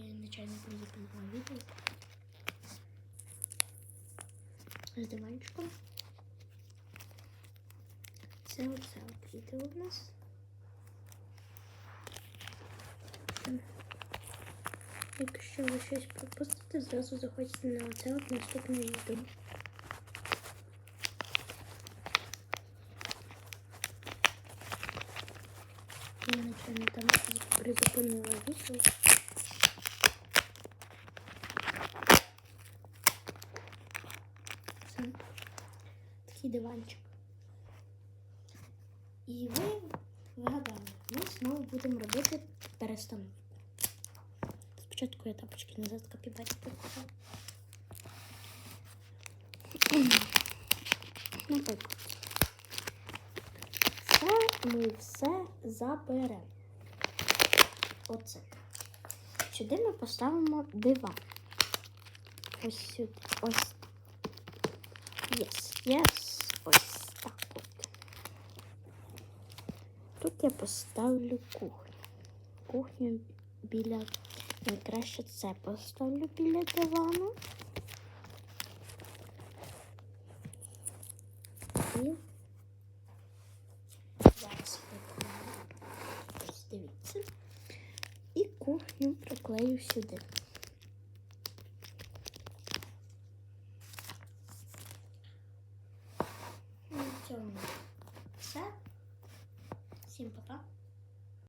нечайно призупинила відео. З диванчиком. Це оце от відео в нас. Якщо ви щось пропустите, зразу заходьте на оце от наступне відео. Я нечайно там призупинила відео. Це такий диванчик. І ви вгадали, ми знову будемо робити перестановку. Спочатку я тапочки назад капібаті покупаю. Наприклад. Це ми все заберемо. Оце. Сюди ми поставимо диван. Ось сюди. Ось. Єс, єс. Ось так от. Тут я поставлю кухню. Кухню біля. Найкраще це поставлю біля дивану. І зараз приклею. Ось дивіться. І кухню приклею сюди. На цьому все. Всім пока.